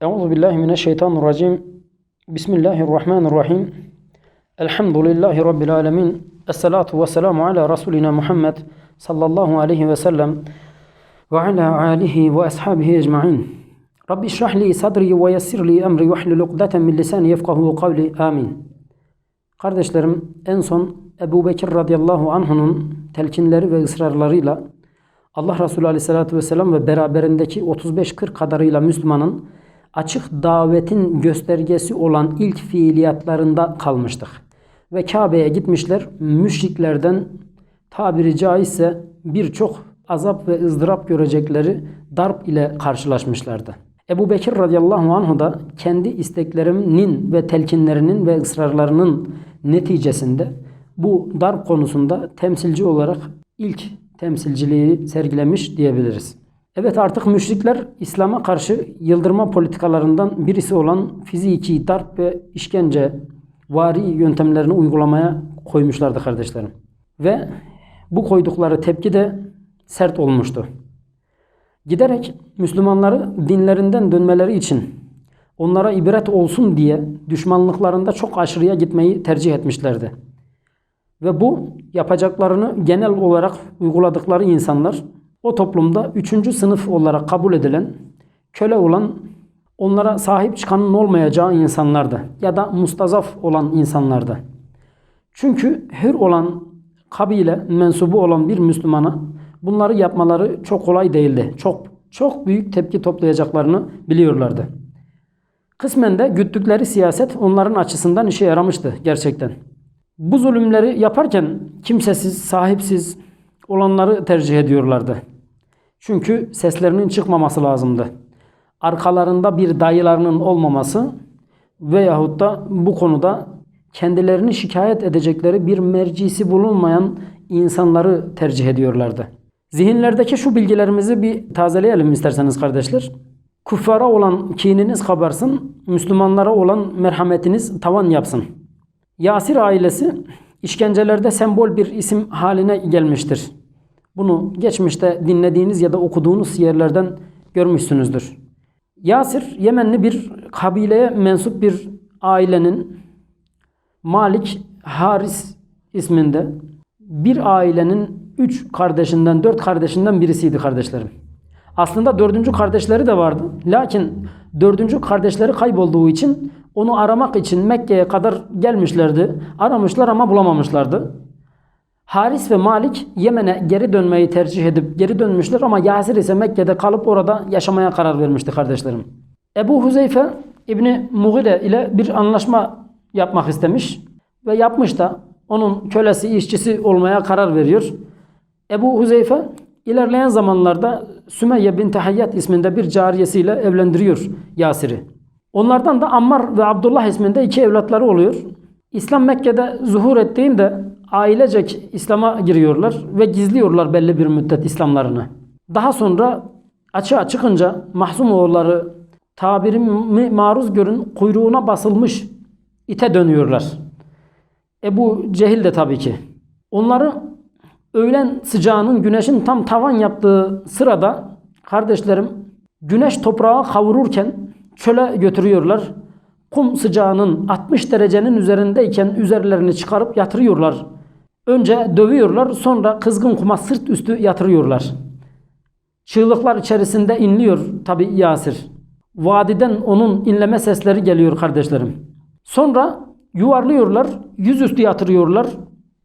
Euzu billahi mineşşeytanirracim. Bismillahirrahmanirrahim. Elhamdülillahi rabbil alamin. Essalatu vesselamu ala rasulina Muhammed sallallahu aleyhi ve sellem ve ala alihi ve ashabihi ecmaîn. Rabbi şrah li sadri ve yessir li emri ve ukdeten min lisani yefkahu kavli. Amin. Kardeşlerim en son Ebu Bekir radıyallahu anh'unun telkinleri ve ısrarlarıyla Allah Resulü aleyhissalatü vesselam ve beraberindeki 35-40 kadarıyla Müslümanın açık davetin göstergesi olan ilk fiiliyatlarında kalmıştık. Ve Kabe'ye gitmişler müşriklerden tabiri caizse birçok azap ve ızdırap görecekleri darp ile karşılaşmışlardı. Ebu Bekir radıyallahu anh da kendi isteklerinin ve telkinlerinin ve ısrarlarının neticesinde bu darp konusunda temsilci olarak ilk temsilciliği sergilemiş diyebiliriz. Evet artık müşrikler İslam'a karşı yıldırma politikalarından birisi olan fiziki darp ve işkence vari yöntemlerini uygulamaya koymuşlardı kardeşlerim. Ve bu koydukları tepki de sert olmuştu. Giderek Müslümanları dinlerinden dönmeleri için onlara ibret olsun diye düşmanlıklarında çok aşırıya gitmeyi tercih etmişlerdi. Ve bu yapacaklarını genel olarak uyguladıkları insanlar o toplumda üçüncü sınıf olarak kabul edilen, köle olan, onlara sahip çıkanın olmayacağı insanlardı. Ya da mustazaf olan insanlardı. Çünkü hür olan kabile mensubu olan bir Müslümana bunları yapmaları çok kolay değildi. Çok çok büyük tepki toplayacaklarını biliyorlardı. Kısmen de güttükleri siyaset onların açısından işe yaramıştı gerçekten. Bu zulümleri yaparken kimsesiz, sahipsiz olanları tercih ediyorlardı. Çünkü seslerinin çıkmaması lazımdı. Arkalarında bir dayılarının olmaması veyahut da bu konuda kendilerini şikayet edecekleri bir mercisi bulunmayan insanları tercih ediyorlardı. Zihinlerdeki şu bilgilerimizi bir tazeleyelim isterseniz kardeşler. Kuffara olan kininiz kabarsın, Müslümanlara olan merhametiniz tavan yapsın. Yasir ailesi işkencelerde sembol bir isim haline gelmiştir. Bunu geçmişte dinlediğiniz ya da okuduğunuz yerlerden görmüşsünüzdür. Yasir Yemenli bir kabileye mensup bir ailenin Malik Haris isminde bir ailenin üç kardeşinden, dört kardeşinden birisiydi kardeşlerim. Aslında dördüncü kardeşleri de vardı. Lakin dördüncü kardeşleri kaybolduğu için onu aramak için Mekke'ye kadar gelmişlerdi. Aramışlar ama bulamamışlardı. Haris ve Malik Yemen'e geri dönmeyi tercih edip geri dönmüşler ama Yasir ise Mekke'de kalıp orada yaşamaya karar vermişti kardeşlerim. Ebu Huzeyfe İbni Mughire ile bir anlaşma yapmak istemiş ve yapmış da onun kölesi, işçisi olmaya karar veriyor. Ebu Huzeyfe ilerleyen zamanlarda Sümeyye bin Hayyat isminde bir cariyesiyle evlendiriyor Yasir'i. Onlardan da Ammar ve Abdullah isminde iki evlatları oluyor. İslam Mekke'de zuhur ettiğinde ailecek İslam'a giriyorlar ve gizliyorlar belli bir müddet İslamlarını. Daha sonra açığa çıkınca Mahzum oğulları tabirimi maruz görün kuyruğuna basılmış ite dönüyorlar. Ebu Cehil de tabii ki. Onları öğlen sıcağının güneşin tam tavan yaptığı sırada kardeşlerim güneş toprağı kavururken çöle götürüyorlar. Kum sıcağının 60 derecenin üzerindeyken üzerlerini çıkarıp yatırıyorlar. Önce dövüyorlar sonra kızgın kuma sırt üstü yatırıyorlar. Çığlıklar içerisinde inliyor tabi Yasir. Vadiden onun inleme sesleri geliyor kardeşlerim. Sonra yuvarlıyorlar, yüzüstü yatırıyorlar.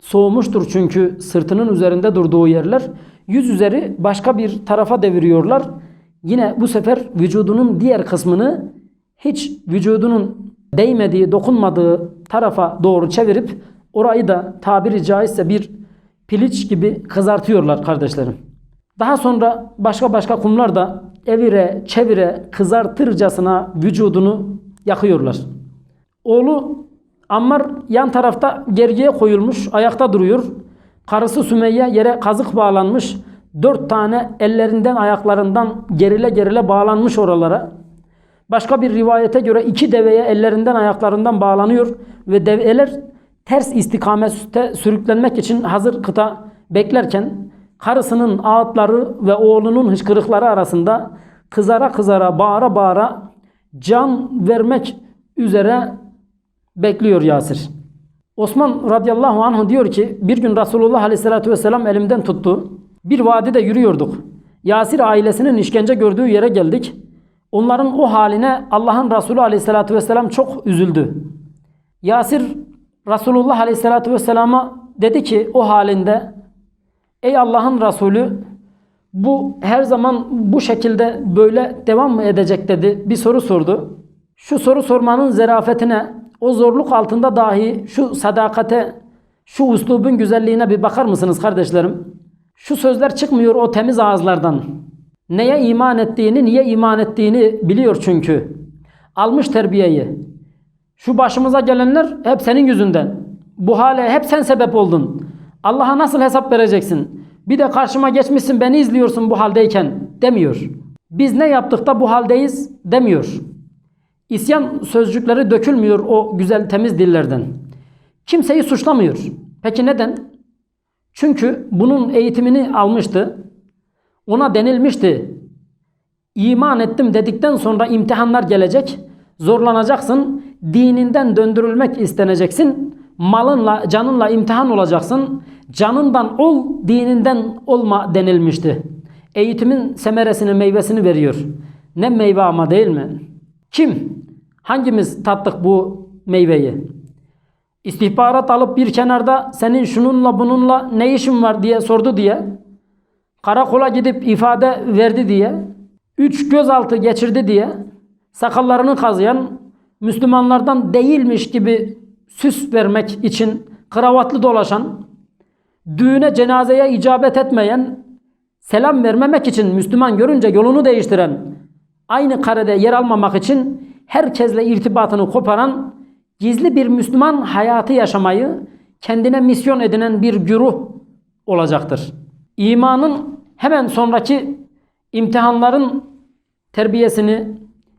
Soğumuştur çünkü sırtının üzerinde durduğu yerler. Yüz üzeri başka bir tarafa deviriyorlar. Yine bu sefer vücudunun diğer kısmını hiç vücudunun değmediği, dokunmadığı tarafa doğru çevirip orayı da tabiri caizse bir piliç gibi kızartıyorlar kardeşlerim. Daha sonra başka başka kumlar da evire çevire kızartırcasına vücudunu yakıyorlar. Oğlu Ammar yan tarafta gergiye koyulmuş ayakta duruyor. Karısı Sümeyye yere kazık bağlanmış. Dört tane ellerinden ayaklarından gerile gerile bağlanmış oralara. Başka bir rivayete göre iki deveye ellerinden ayaklarından bağlanıyor ve develer ters istikamette sürüklenmek için hazır kıta beklerken karısının ağıtları ve oğlunun hıçkırıkları arasında kızara kızara bağıra bağıra can vermek üzere bekliyor Yasir. Osman radıyallahu anh diyor ki bir gün Resulullah aleyhissalatü vesselam elimden tuttu. Bir vadide yürüyorduk. Yasir ailesinin işkence gördüğü yere geldik. Onların o haline Allah'ın Resulü aleyhissalatü vesselam çok üzüldü. Yasir Resulullah aleyhissalatü vesselama dedi ki o halinde Ey Allah'ın Resulü bu her zaman bu şekilde böyle devam mı edecek dedi. Bir soru sordu. Şu soru sormanın zerafetine, o zorluk altında dahi şu sadakate, şu uslubun güzelliğine bir bakar mısınız kardeşlerim? Şu sözler çıkmıyor o temiz ağızlardan. Neye iman ettiğini, niye iman ettiğini biliyor çünkü. Almış terbiyeyi. Şu başımıza gelenler hep senin yüzünden. Bu hale hep sen sebep oldun. Allah'a nasıl hesap vereceksin? Bir de karşıma geçmişsin beni izliyorsun bu haldeyken demiyor. Biz ne yaptık da bu haldeyiz demiyor. İsyan sözcükleri dökülmüyor o güzel temiz dillerden. Kimseyi suçlamıyor. Peki neden? Çünkü bunun eğitimini almıştı. Ona denilmişti. İman ettim dedikten sonra imtihanlar gelecek. Zorlanacaksın. Dininden döndürülmek isteneceksin. Malınla, canınla imtihan olacaksın. Canından ol, dininden olma denilmişti. Eğitimin semeresini, meyvesini veriyor. Ne meyve ama değil mi? Kim? Hangimiz tattık bu meyveyi? İstihbarat alıp bir kenarda senin şununla bununla ne işin var diye sordu diye. Karakola gidip ifade verdi diye. Üç gözaltı geçirdi diye. Sakallarını kazıyan Müslümanlardan değilmiş gibi süs vermek için kravatlı dolaşan, düğüne cenazeye icabet etmeyen, selam vermemek için Müslüman görünce yolunu değiştiren, aynı karede yer almamak için herkesle irtibatını koparan, gizli bir Müslüman hayatı yaşamayı kendine misyon edinen bir güruh olacaktır. İmanın hemen sonraki imtihanların terbiyesini,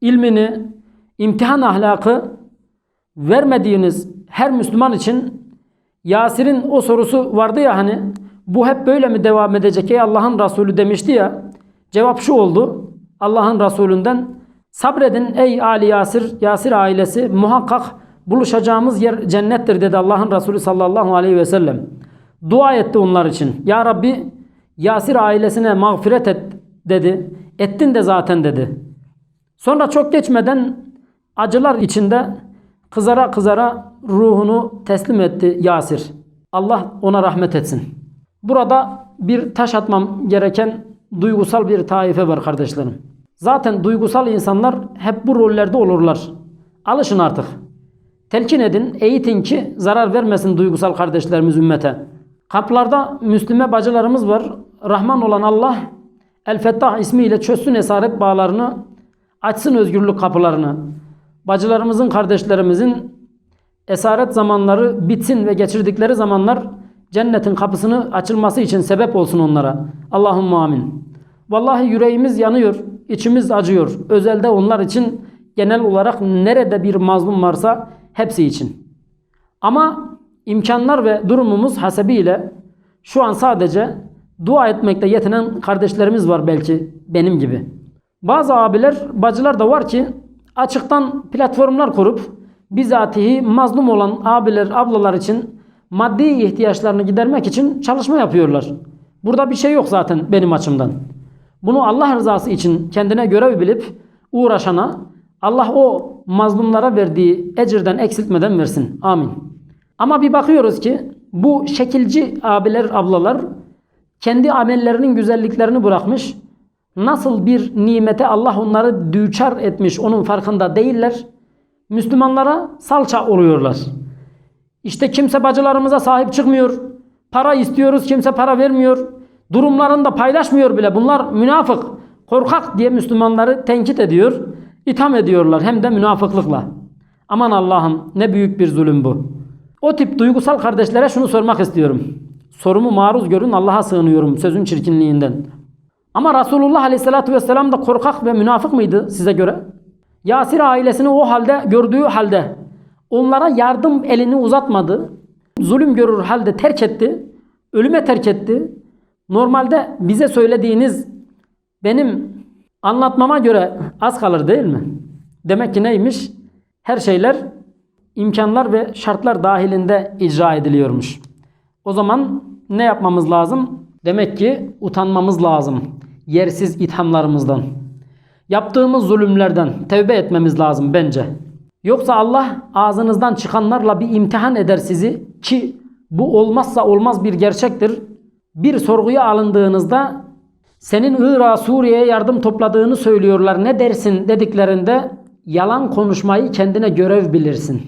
ilmini, imtihan ahlakı vermediğiniz her Müslüman için Yasir'in o sorusu vardı ya hani bu hep böyle mi devam edecek ey Allah'ın Resulü demişti ya. Cevap şu oldu. Allah'ın Resulünden sabredin ey Ali Yasir, Yasir ailesi muhakkak buluşacağımız yer cennettir dedi Allah'ın Resulü sallallahu aleyhi ve sellem. Dua etti onlar için. Ya Rabbi Yasir ailesine mağfiret et dedi. Ettin de zaten dedi. Sonra çok geçmeden acılar içinde kızara kızara ruhunu teslim etti Yasir. Allah ona rahmet etsin. Burada bir taş atmam gereken duygusal bir taife var kardeşlerim. Zaten duygusal insanlar hep bu rollerde olurlar. Alışın artık. Telkin edin, eğitin ki zarar vermesin duygusal kardeşlerimiz ümmete. Kaplarda Müslüme bacılarımız var. Rahman olan Allah El Fettah ismiyle çözsün esaret bağlarını, açsın özgürlük kapılarını. Bacılarımızın, kardeşlerimizin esaret zamanları bitsin ve geçirdikleri zamanlar cennetin kapısını açılması için sebep olsun onlara. Allahümme amin. Vallahi yüreğimiz yanıyor, içimiz acıyor. Özelde onlar için genel olarak nerede bir mazlum varsa hepsi için. Ama imkanlar ve durumumuz hasebiyle şu an sadece dua etmekte yetinen kardeşlerimiz var belki benim gibi. Bazı abiler, bacılar da var ki açıktan platformlar kurup bizatihi mazlum olan abiler, ablalar için maddi ihtiyaçlarını gidermek için çalışma yapıyorlar. Burada bir şey yok zaten benim açımdan. Bunu Allah rızası için kendine görev bilip uğraşana Allah o mazlumlara verdiği ecirden eksiltmeden versin. Amin. Ama bir bakıyoruz ki bu şekilci abiler, ablalar kendi amellerinin güzelliklerini bırakmış. Nasıl bir nimete Allah onları düçar etmiş onun farkında değiller. Müslümanlara salça oluyorlar. İşte kimse bacılarımıza sahip çıkmıyor. Para istiyoruz kimse para vermiyor. Durumlarını da paylaşmıyor bile. Bunlar münafık, korkak diye Müslümanları tenkit ediyor. itham ediyorlar hem de münafıklıkla. Aman Allah'ım ne büyük bir zulüm bu. O tip duygusal kardeşlere şunu sormak istiyorum. Sorumu maruz görün Allah'a sığınıyorum sözün çirkinliğinden. Ama Resulullah Aleyhisselatü Vesselam da korkak ve münafık mıydı size göre? Yasir ailesini o halde gördüğü halde onlara yardım elini uzatmadı. Zulüm görür halde terk etti. Ölüme terk etti. Normalde bize söylediğiniz benim anlatmama göre az kalır değil mi? Demek ki neymiş? Her şeyler imkanlar ve şartlar dahilinde icra ediliyormuş. O zaman ne yapmamız lazım? Demek ki utanmamız lazım. Yersiz ithamlarımızdan. Yaptığımız zulümlerden tevbe etmemiz lazım bence. Yoksa Allah ağzınızdan çıkanlarla bir imtihan eder sizi ki bu olmazsa olmaz bir gerçektir. Bir sorguya alındığınızda senin Irak'a Suriye'ye yardım topladığını söylüyorlar ne dersin dediklerinde yalan konuşmayı kendine görev bilirsin.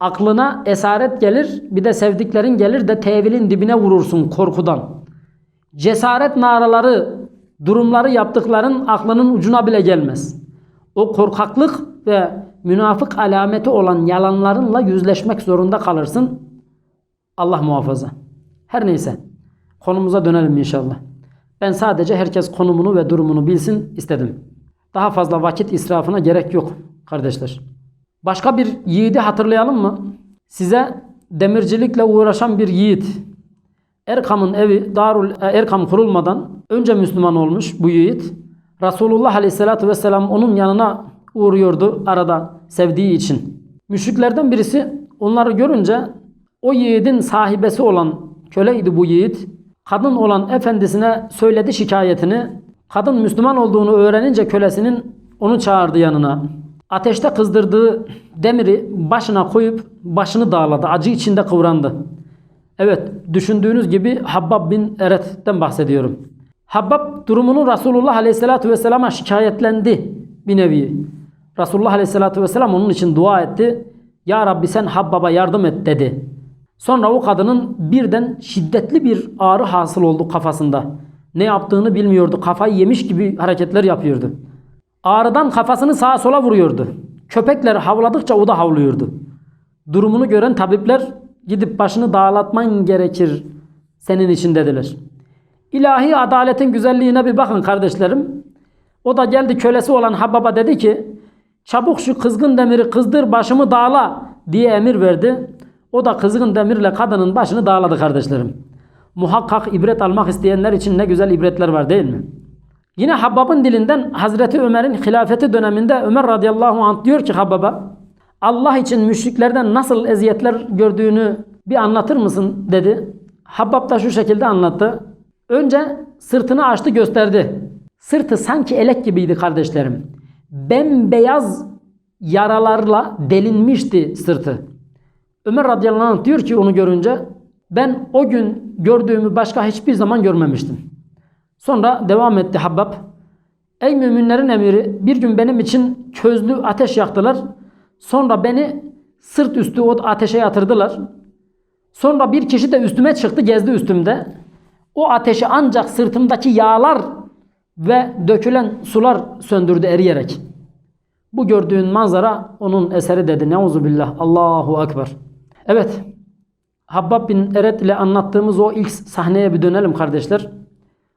Aklına esaret gelir bir de sevdiklerin gelir de tevilin dibine vurursun korkudan. Cesaret naraları, durumları yaptıkların aklının ucuna bile gelmez. O korkaklık ve münafık alameti olan yalanlarınla yüzleşmek zorunda kalırsın. Allah muhafaza. Her neyse konumuza dönelim inşallah. Ben sadece herkes konumunu ve durumunu bilsin istedim. Daha fazla vakit israfına gerek yok kardeşler. Başka bir yiğidi hatırlayalım mı? Size demircilikle uğraşan bir yiğit. Erkam'ın evi Darul e, Erkam kurulmadan önce Müslüman olmuş bu yiğit. Resulullah Aleyhisselatü Vesselam onun yanına uğruyordu arada sevdiği için. Müşriklerden birisi onları görünce o yiğidin sahibesi olan köleydi bu yiğit. Kadın olan efendisine söyledi şikayetini. Kadın Müslüman olduğunu öğrenince kölesinin onu çağırdı yanına. Ateşte kızdırdığı demiri başına koyup başını dağladı. Acı içinde kıvrandı. Evet düşündüğünüz gibi Habbab bin Eret'ten bahsediyorum. Habbab durumunu Resulullah Aleyhisselatü Vesselam'a şikayetlendi bir nevi. Resulullah Aleyhisselatü Vesselam onun için dua etti. Ya Rabbi sen Habbab'a yardım et dedi. Sonra o kadının birden şiddetli bir ağrı hasıl oldu kafasında. Ne yaptığını bilmiyordu. Kafayı yemiş gibi hareketler yapıyordu. Ağrıdan kafasını sağa sola vuruyordu. Köpekler havladıkça o da havlıyordu. Durumunu gören tabipler gidip başını dağlatman gerekir senin için dediler. İlahi adaletin güzelliğine bir bakın kardeşlerim. O da geldi kölesi olan Habbab'a dedi ki çabuk şu kızgın demiri kızdır başımı dağla diye emir verdi. O da kızgın demirle kadının başını dağladı kardeşlerim. Muhakkak ibret almak isteyenler için ne güzel ibretler var değil mi? Yine Habbab'ın dilinden Hazreti Ömer'in hilafeti döneminde Ömer radıyallahu anh diyor ki Habbab'a Allah için müşriklerden nasıl eziyetler gördüğünü bir anlatır mısın dedi. Habbab da şu şekilde anlattı. Önce sırtını açtı gösterdi. Sırtı sanki elek gibiydi kardeşlerim. Bembeyaz yaralarla delinmişti sırtı. Ömer radıyallahu anh diyor ki onu görünce ben o gün gördüğümü başka hiçbir zaman görmemiştim. Sonra devam etti Habbab. Ey müminlerin emiri bir gün benim için közlü ateş yaktılar. Sonra beni sırt üstü o ateşe yatırdılar. Sonra bir kişi de üstüme çıktı gezdi üstümde. O ateşi ancak sırtımdaki yağlar ve dökülen sular söndürdü eriyerek. Bu gördüğün manzara onun eseri dedi. Neuzubillah. Allahu Ekber. Evet. Habbab bin Eret ile anlattığımız o ilk sahneye bir dönelim kardeşler.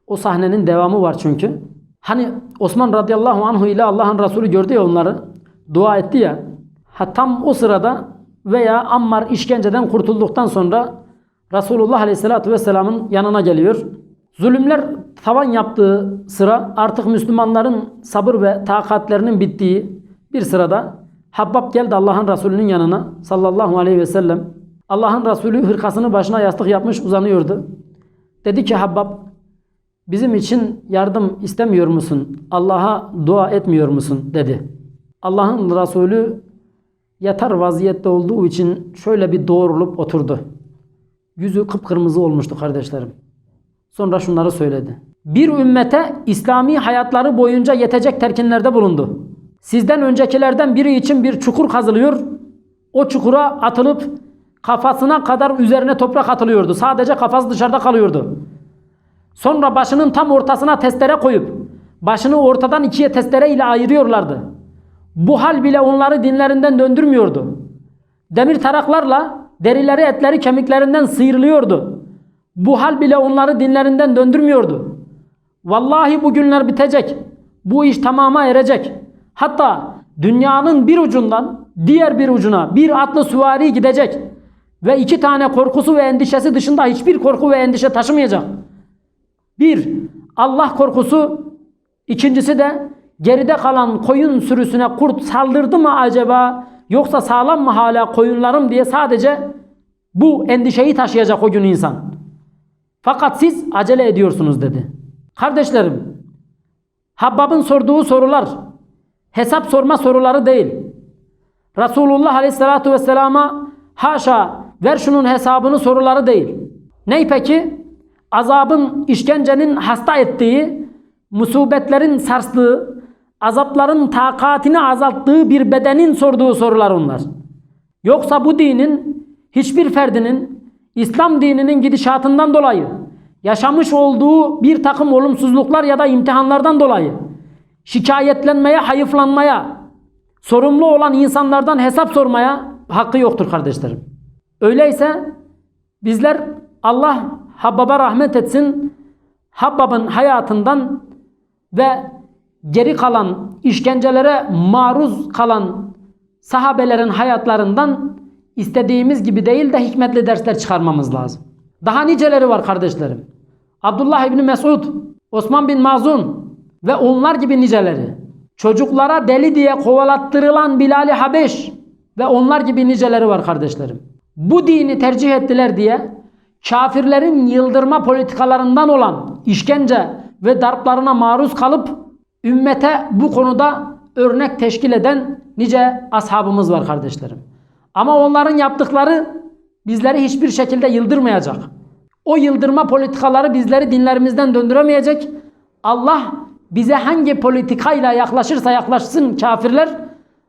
O sahnenin devamı var çünkü. Hani Osman radıyallahu anhu ile Allah'ın Resulü gördü ya onları. Dua etti ya. Ha tam o sırada veya Ammar işkenceden kurtulduktan sonra Resulullah aleyhissalatü vesselamın yanına geliyor. Zulümler tavan yaptığı sıra artık Müslümanların sabır ve takatlerinin bittiği bir sırada Habbab geldi Allah'ın Resulü'nün yanına sallallahu aleyhi ve sellem. Allah'ın Resulü hırkasını başına yastık yapmış uzanıyordu. Dedi ki Habbab bizim için yardım istemiyor musun? Allah'a dua etmiyor musun? dedi. Allah'ın Resulü yatar vaziyette olduğu için şöyle bir doğrulup oturdu. Yüzü kıpkırmızı olmuştu kardeşlerim. Sonra şunları söyledi. Bir ümmete İslami hayatları boyunca yetecek terkinlerde bulundu. Sizden öncekilerden biri için bir çukur kazılıyor. O çukura atılıp kafasına kadar üzerine toprak atılıyordu. Sadece kafası dışarıda kalıyordu. Sonra başının tam ortasına testere koyup başını ortadan ikiye testere ile ayırıyorlardı. Bu hal bile onları dinlerinden döndürmüyordu. Demir taraklarla derileri etleri kemiklerinden sıyrılıyordu. Bu hal bile onları dinlerinden döndürmüyordu. Vallahi bu günler bitecek. Bu iş tamama erecek. Hatta dünyanın bir ucundan diğer bir ucuna bir atlı süvari gidecek. Ve iki tane korkusu ve endişesi dışında hiçbir korku ve endişe taşımayacak. Bir, Allah korkusu. ikincisi de geride kalan koyun sürüsüne kurt saldırdı mı acaba yoksa sağlam mı hala koyunlarım diye sadece bu endişeyi taşıyacak o gün insan. Fakat siz acele ediyorsunuz dedi. Kardeşlerim, Habbab'ın sorduğu sorular hesap sorma soruları değil. Resulullah Aleyhisselatü Vesselam'a haşa ver şunun hesabını soruları değil. Ney peki? Azabın, işkencenin hasta ettiği, musibetlerin sarstığı, azapların takatini azalttığı bir bedenin sorduğu sorular onlar. Yoksa bu dinin hiçbir ferdinin İslam dininin gidişatından dolayı yaşamış olduğu bir takım olumsuzluklar ya da imtihanlardan dolayı şikayetlenmeye, hayıflanmaya, sorumlu olan insanlardan hesap sormaya hakkı yoktur kardeşlerim. Öyleyse bizler Allah Habbab'a rahmet etsin. Habbab'ın hayatından ve geri kalan işkencelere maruz kalan sahabelerin hayatlarından istediğimiz gibi değil de hikmetli dersler çıkarmamız lazım. Daha niceleri var kardeşlerim. Abdullah İbni Mesud, Osman bin Mazun ve onlar gibi niceleri. Çocuklara deli diye kovalattırılan Bilal-i Habeş ve onlar gibi niceleri var kardeşlerim. Bu dini tercih ettiler diye kafirlerin yıldırma politikalarından olan işkence ve darplarına maruz kalıp ümmete bu konuda örnek teşkil eden nice ashabımız var kardeşlerim. Ama onların yaptıkları bizleri hiçbir şekilde yıldırmayacak. O yıldırma politikaları bizleri dinlerimizden döndüremeyecek. Allah bize hangi politikayla yaklaşırsa yaklaşsın kafirler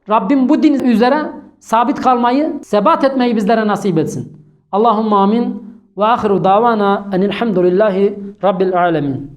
Rabbim bu din üzere sabit kalmayı, sebat etmeyi bizlere nasip etsin. Allahümme amin. Ve ahiru davana enilhamdülillahi rabbil alemin.